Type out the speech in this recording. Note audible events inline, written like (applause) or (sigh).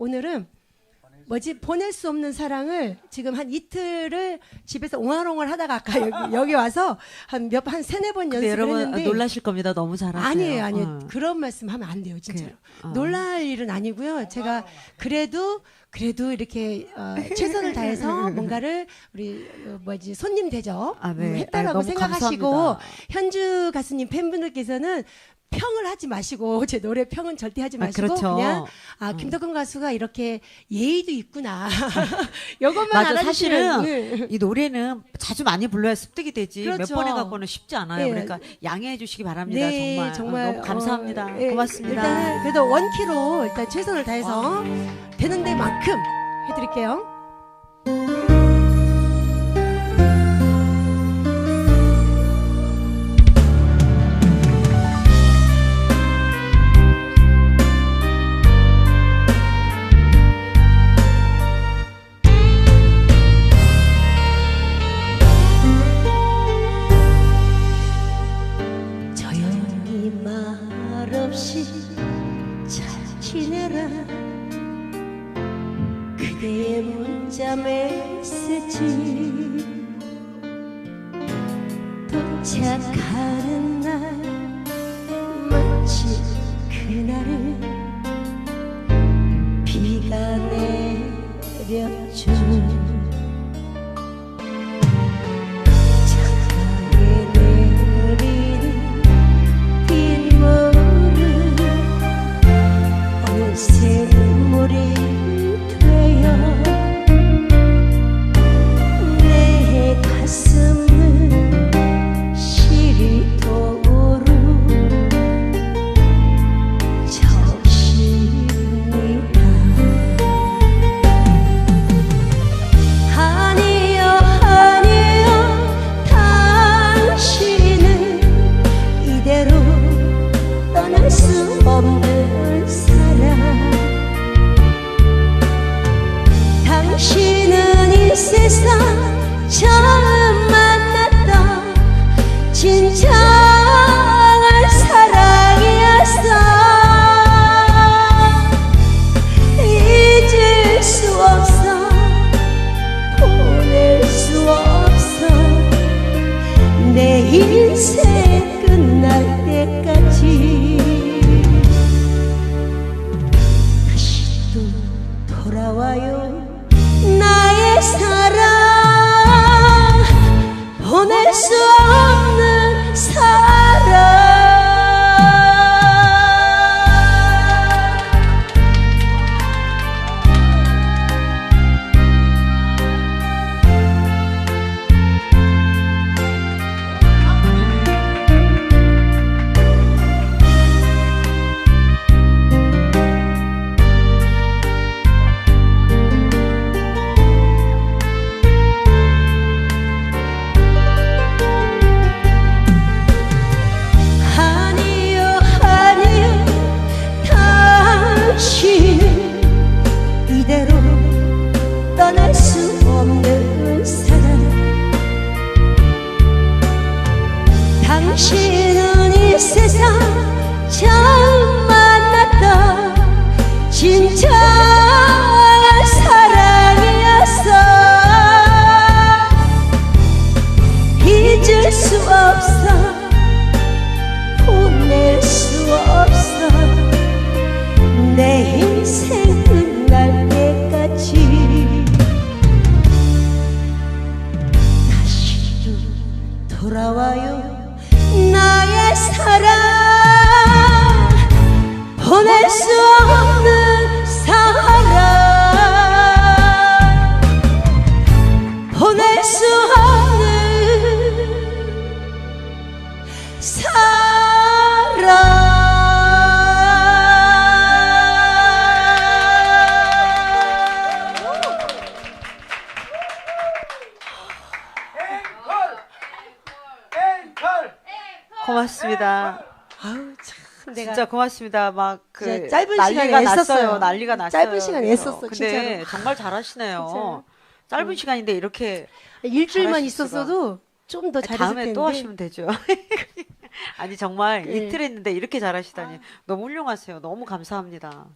오늘은 뭐지 보낼 수 없는 사랑을 지금 한 이틀을 집에서 옹알옹알 하다가 아까 여기, (laughs) 여기 와서 한 몇 한 세네 번 연습을 여러분 했는데 놀라실 겁니다. 너무 잘하세요. 아니에요, 아니에요. 어. 그런 말씀 하면 안 돼요, 진짜로. 그, 어. 놀랄 일은 아니고요. 제가 그래도 그래도 이렇게 어, 최선을 다해서 (laughs) 뭔가를 우리 어, 뭐지 손님 대접 아, 네. 음, 했다라고 아유, 생각하시고 감사합니다. 현주 가수님 팬분들께서는 평을 하지 마시고 (laughs) 제 노래 평은 절대 하지 아, 마시고 그렇죠. 그냥 아 김덕근 가수가 이렇게 예의도 있구나. (laughs) 이것만 맞아 사실은 네. 이 노래는 자주 많이 불러야 습득이 되지 몇 그렇죠. 번에 갖고는 쉽지 않아요. 네. 그러니까 양해해 주시기 바랍니다. 네, 정말, 정말 어, 감사합니다. 어, 예, 고맙습니다. 일단은 그래도 원키로 일단 최선을 다해서 되는 데만큼 해드릴게요. 그대의 문자 메시지 도착하는 날 마치 그날은 비가 내렸죠 수 진정한 사랑이었어 잊을 수 없어 보낼 수 없어. 내 인생 끝날 때까지 다시 또 돌아와요. 나의 사랑 보낼 수 없는 고맙습니다. 아우 참 내가 진짜 고맙습니다. 막그 진짜 짧은 난리가 시간에 났어요. 애썼어요. 난리가 났어요. 짧은 시간에 애썼어, 근데 진짜로. 정말 잘하시네요. 진짜요? 짧은 시간인데 이렇게 일주일만 잘하실. 있었어도 좀 더 잘했을 다음에 텐데 또 하시면 되죠. (laughs) 아니 정말 네. 이틀 했는데 이렇게 잘하시다니 너무 훌륭하세요. 너무 감사합니다.